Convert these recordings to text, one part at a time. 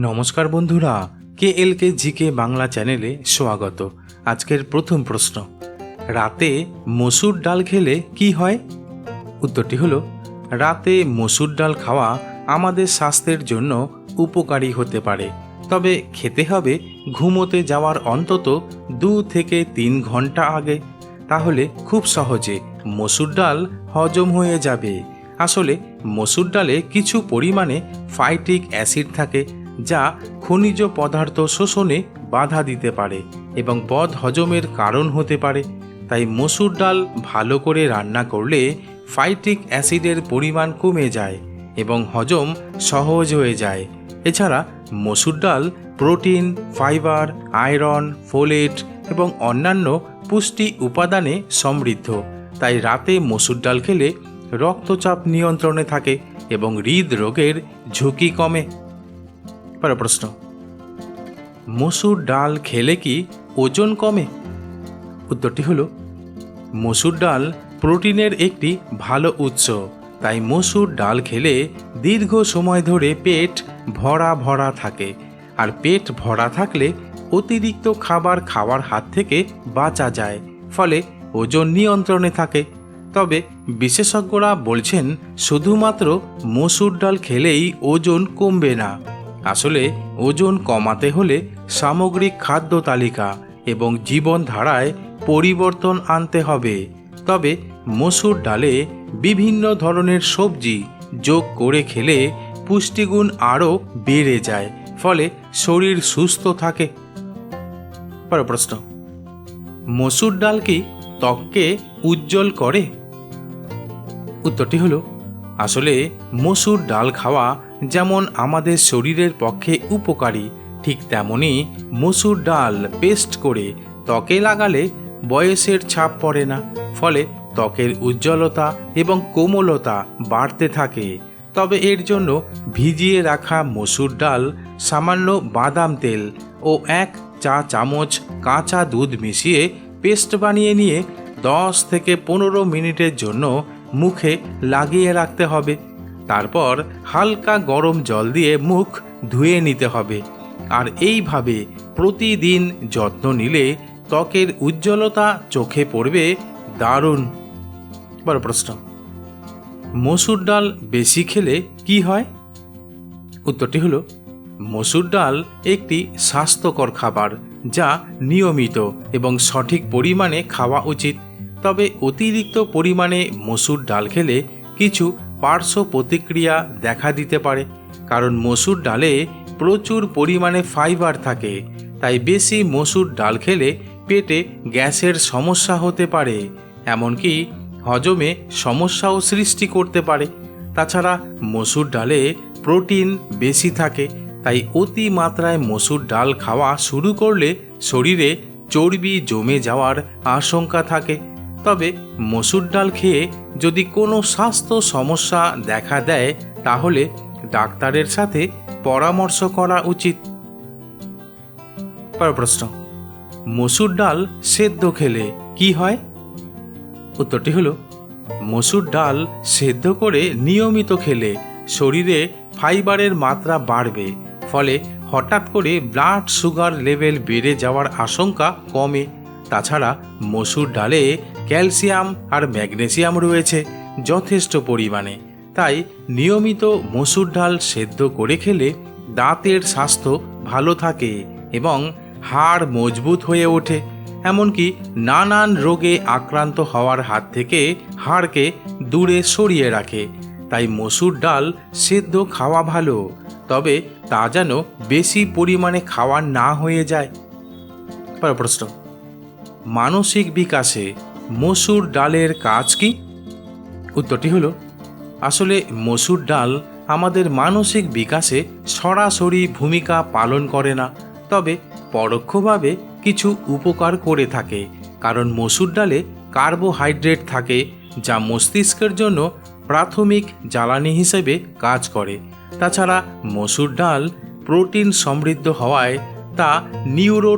নমস্কার বন্ধুরা কে এল কে জিকে বাংলা চ্যানেলে স্বাগত। আজকের প্রথম প্রশ্ন, রাতে মসুর ডাল খেলে কি হয়? উত্তরটি হলো, রাতে মসুর ডাল খাওয়া আমাদের স্বাস্থ্যের জন্য উপকারী হতে পারে। তবে খেতে হবে ঘুমোতে যাওয়ার অন্তত দু থেকে তিন ঘণ্টা আগে। তাহলে খুব সহজে মসুর ডাল হজম হয়ে যাবে। আসলে মসুর ডালে কিছু পরিমাণে ফাইটিক অ্যাসিড থাকে যা খনিজ পদার্থ শোষণে বাধা দিতে পারে এবং বদ হজমের কারণ হতে পারে। তাই মসুর ডাল ভালো করে রান্না করলে ফাইটিক অ্যাসিডের পরিমাণ কমে যায় এবং হজম সহজ হয়ে যায়। এছাড়া মসুর ডাল প্রোটিন, ফাইবার, আয়রন, ফোলেট এবং অন্যান্য পুষ্টি উপাদানে সমৃদ্ধ। তাই রাতে মসুর ডাল খেলে রক্তচাপ নিয়ন্ত্রণে থাকে এবং হৃদরোগের ঝুঁকি কমে। পরের প্রশ্ন। মসুর ডাল খেলে কি ওজন কমে? উত্তরটি হলো, মসুর ডাল প্রোটিনের একটি ভালো উৎস, তাই মসুর ডাল খেলে দীর্ঘ সময় ধরে পেট ভরা ভরা থাকে, আর পেট ভরা থাকলে অতিরিক্ত খাবার খাওয়ার হাত থেকে বাঁচা যায়, ফলে ওজন নিয়ন্ত্রণে থাকে। তবে বিশেষজ্ঞরা বলছেন, শুধুমাত্র মসুর ডাল খেলেই ওজন কমবে না। আসলে ওজন কমাতে হলে সামগ্রিক খাদ্য তালিকা এবং জীবনধারায় পরিবর্তন আনতে হবে। তবে মসুর ডালে বিভিন্ন ধরনের সবজি যোগ করে খেলে পুষ্টিগুণ আরও বেড়ে যায়, ফলে শরীর সুস্থ থাকে। পরের প্রশ্ন, মসুর ডাল কি ত্বককে উজ্জ্বল করে? উত্তরটি হলো, আসলে মসুর ডাল খাওয়া যেমন আমাদের শরীরের পক্ষে উপকারী, ঠিক তেমনই মসুর ডাল পেস্ট করে ত্বকে লাগালে বয়সের ছাপ পড়ে না, ফলে ত্বকের উজ্জ্বলতা এবং কোমলতা বাড়তে থাকে। তবে এর জন্য ভিজিয়ে রাখা মসুর ডাল, সামান্য বাদাম তেল ও এক চা চামচ কাঁচা দুধ মিশিয়ে পেস্ট বানিয়ে নিয়ে দশ থেকে পনেরো মিনিটের জন্য মুখে লাগিয়ে রাখতে হবে। তারপর হালকা গরম জল দিয়ে মুখ ধুয়ে নিতে হবে। আর এইভাবে প্রতিদিন যত্ন নিলে ত্বকের উজ্জ্বলতা চোখে পড়বে দারুণ। বড় প্রশ্ন। মসুর ডাল বেশি খেলে কি হয়? উত্তরটি হলো, মসুর ডাল একটি স্বাস্থ্যকর খাবার যা নিয়মিত এবং সঠিক পরিমাণে খাওয়া উচিত। তবে অতিরিক্ত পরিমাণে মসুর ডাল খেলে কিছু পার্শ্ব প্রতিক্রিয়া দেখা দিতে পারে, কারণ মসুর ডালে প্রচুর পরিমাণে ফাইবার থাকে, তাই বেশি মসুর ডাল খেলে পেটে গ্যাসের সমস্যা হতে পারে, এমনকি হজমে সমস্যাও সৃষ্টি করতে পারে। তাছাড়া মসুর ডালে প্রোটিন বেশি থাকে, তাই অতি মাত্রায় মসুর ডাল খাওয়া শুরু করলে শরীরে চর্বি জমে যাওয়ার আশঙ্কা থাকে। তবে মসুর ডাল খেয়ে যদি কোনো স্বাস্থ্য সমস্যা দেখা দেয়, তাহলে ডাক্তারের সাথে পরামর্শ করা উচিত। প্রশ্ন, মসুর ডাল সেদ্ধ খেলে কি হয়? উত্তরটি হলো, মসুর ডাল সেদ্ধ করে নিয়মিত খেলে শরীরে ফাইবারের মাত্রা বাড়বে, ফলে হঠাৎ করে ব্লাড সুগার লেভেল বেড়ে যাওয়ার আশঙ্কা কমে। তাছাড়া মসুর ডালে ক্যালসিয়াম আর ম্যাগনেসিয়াম রয়েছে যথেষ্ট পরিমাণে। তাই নিয়মিত মসুর ডাল সেদ্ধ করে খেলে দাঁতের স্বাস্থ্য ভালো থাকে এবং হাড় মজবুত হয়ে ওঠে। এমনকি নানান রোগে আক্রান্ত হওয়ার হাত থেকে হাড়কে দূরে সরিয়ে রাখে। তাই মসুর ডাল সেদ্ধ খাওয়া ভালো, তবে তা যেন বেশি পরিমাণে খাওয়া না হয়ে যায়। প্রশ্ন। মানসিক বিকাশে মসুর ডালের কাজ কি? উত্তরটি হলো, আসলে মসুর ডাল আমাদের মানসিক বিকাশে সরাসরি ভূমিকা পালন করে না, তবে পরোক্ষভাবে কিছু উপকার করে থাকে, কারণ মসুর ডালে কার্বোহাইড্রেট থাকে, যা মস্তিষ্কের জন্য প্রাথমিক জ্বালানি হিসেবে কাজ করে। তাছাড়া মসুর ডাল প্রোটিন সমৃদ্ধ হওয়ায় তা নিউরো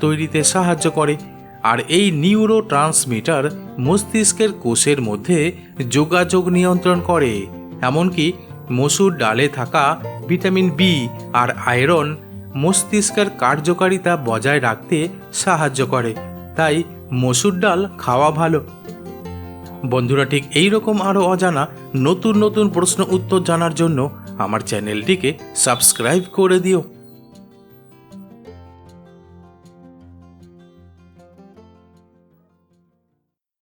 তৈরিতে সাহায্য করে আর এই নিউরো ট্রান্সমিটার মস্তিষ্কের কোষের মধ্যে যোগাযোগ নিয়ন্ত্রণ করে। এমনকি মসুর ডালে থাকা ভিটামিন বি আর আয়রন মস্তিষ্কের কার্যকারিতা বজায় রাখতে সাহায্য করে। তাই মসুর ডাল খাওয়া ভালো। বন্ধুরা, ঠিক এই রকম আরও অজানা নতুন নতুন প্রশ্ন উত্তর জানার জন্য আমার চ্যানেলটিকে সাবস্ক্রাইব করে দিও।